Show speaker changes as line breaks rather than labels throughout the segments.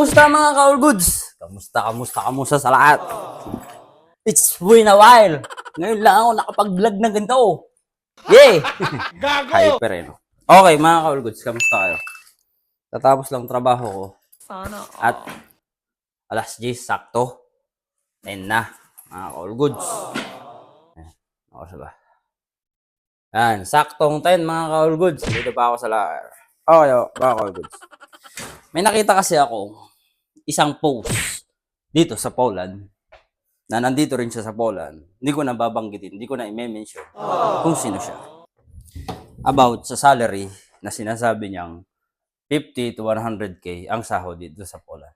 Kamusta mga ka-all goods? Kamusta, kamusta, kamusta sa lahat? It's been a while. Ngayon lang ako nakapag-vlog ng ganito. Yay! Hyper eh. no? Okay, mga ka-all goods, kamusta kayo? Tatapos lang trabaho ko.
Sana.
At alas 10, sakto. 10 na, mga ka-all goods. Ayan, Ako sa ba? Yan, saktong 10 mga ka-all goods. Dito pa ako sa lahat. Okay, oh, mga ka-all goods. May nakita kasi ako isang post dito sa Poland na nandito rin siya sa Poland. Hindi ko na babanggitin, hindi ko na i-mention kung sino siya. About sa salary na sinasabi niyang 50 to 100k ang sahod dito sa Poland.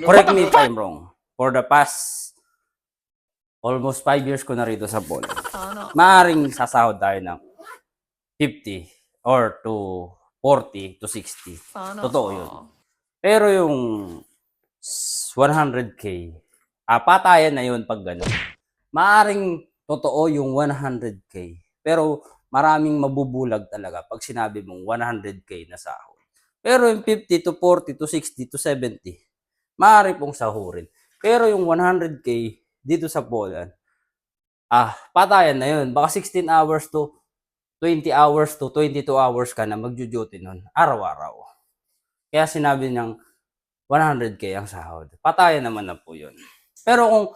Correct me if I'm wrong. For the past almost 5 years ko na rito sa Poland.
Sana.
Maaring sasahod tayo ng 50 or to 40 to 60.
Sana.
Totoo yun. Pero yung 100k, ah, na yun pag gano'n. Maaring totoo yung 100k. Pero maraming mabubulag talaga pag sinabi mong 100k na sahod. Pero yung 50 to 40 to 60 to 70, maaari pong sahurin. Pero yung 100k dito sa Poland, ah, patayan na yun. Baka 16 hours to 20 hours to 22 hours ka na magjo-duty nun, araw-araw. Kaya sinabi niyang 100k ang sahod. Patayan naman na po yun. Pero kung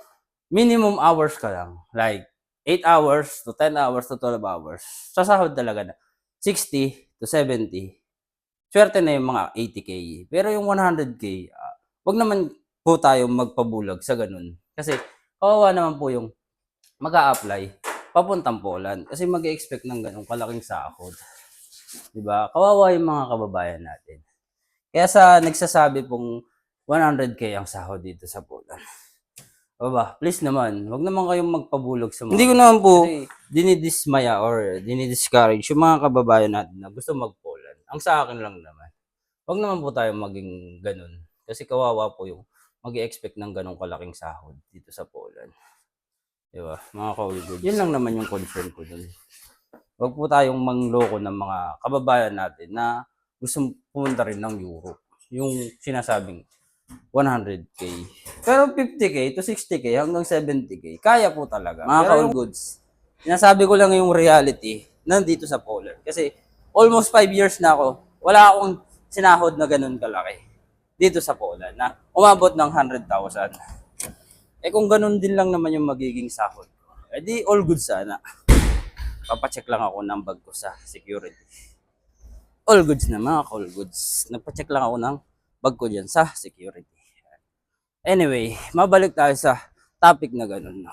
minimum hours ka lang, like 8 hours to 10 hours to 12 hours, sasahod talaga na 60 to 70. Swerte na yung mga 80k. Pero yung 100k, ah, wag naman po tayo magpabulag sa ganun. Kasi kawawa naman po yung mag apply papuntang Poland. Kasi mag expect ng ganun kalaking sahod. 'Di ba? Kawawa yung mga kababayan natin. Kaya sa nagsasabi pong 100k ang sahod dito sa Poland. Aba, please naman, wag naman kayong magpabulog sa mga... Hindi ko naman po dinidismaya or dinidiscourage yung mga kababayan natin na gusto mag-Poland. Ang sa akin lang naman, wag naman po tayo maging ganun. Kasi kawawa po yung mag expect ng ganong kalaking sahod dito sa Poland. Di ba? Mga kaulgod. Yun lang naman yung concern ko dun. Wag po tayong mangloko ng mga kababayan natin na gusto pumunta rin ng Europe. Yung sinasabing 100k. Pero 50k to 60k hanggang 70k, kaya po talaga. Mga
Pero
Pero goods. Sinasabi ko lang yung reality nandito sa Poland. Kasi almost 5 years na ako, wala akong sinahod na ganun kalaki dito sa Poland na umabot ng 100,000. Eh kung ganun din lang naman yung magiging sahod ko, eh di all good sana. Papacheck lang ako ng bag ko sa security. All goods na mga all goods. Nagpacheck lang ako ng bag ko dyan sa security. Anyway, mabalik tayo sa topic na ganun. No?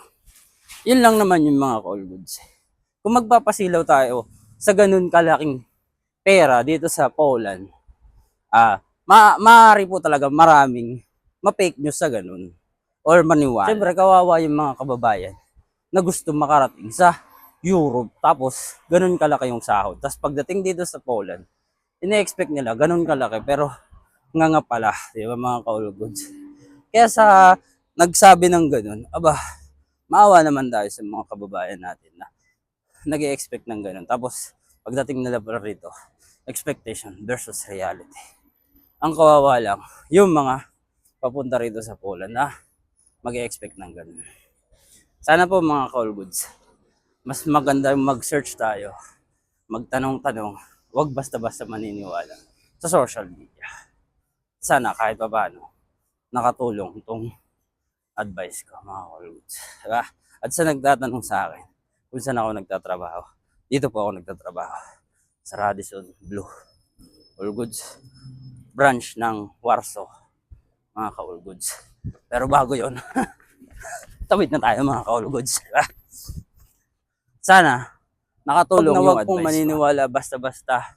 Yun lang naman yung mga all goods. Kung magpapasilaw tayo sa ganun kalaking pera dito sa Poland, ah, ma maaari po talaga maraming ma-fake news sa ganun or maniwala. Siyempre, kawawa yung mga kababayan na gusto makarating sa Europe tapos ganun kalaki yung sahod. Tapos pagdating dito sa Poland, ine-expect nila ganun kalaki pero nga nga pala, di ba mga ka-all goods. Kaya sa nagsabi ng ganun, aba, maawa naman tayo sa mga kababayan natin na nag expect ng ganun. Tapos pagdating nila pala rito, expectation versus reality. Ang kawawa lang, yung mga papunta rito sa Poland na mag expect ng ganun. Sana po mga call goods, mas maganda mag-search tayo, magtanong-tanong, wag basta-basta maniniwala sa social media. Sana kahit pa paano, nakatulong itong advice ko mga goods. Diba? At sa nagtatanong sa akin, kung saan ako nagtatrabaho, dito po ako nagtatrabaho sa Radisson Blue. All goods branch ng Warsaw mga ka-all goods. Pero bago yon tawid na tayo mga ka-all goods. Diba? Sana, nakatulong
na
yung
huwag pong
advice maniniwala basta-basta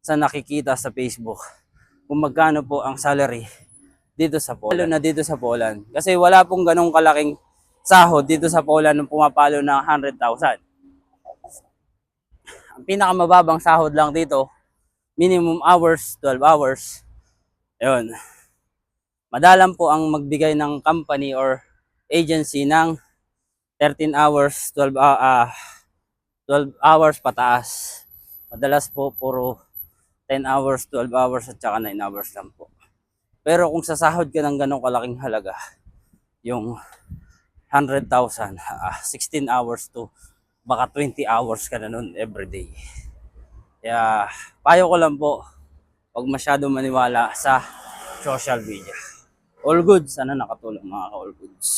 sa nakikita sa Facebook kung magkano po ang salary dito sa Poland. Lalo na dito sa Poland. Kasi wala pong ganong kalaking sahod dito sa Poland nung pumapalo ng 100,000. Ang pinakamababang sahod lang dito, minimum hours, 12 hours. Ayun. Madalang po ang magbigay ng company or agency ng 13 hours, 12 ah, ah, 12 hours pataas. Madalas po puro 10 hours, 12 hours at saka 9 hours lang po. Pero kung sasahod ka ng ganong kalaking halaga, yung 100,000, ah, 16 hours to baka 20 hours ka na nun everyday. Kaya payo ko lang po, huwag masyado maniwala sa social media. All good, sana nakatulong mga ka-all goods.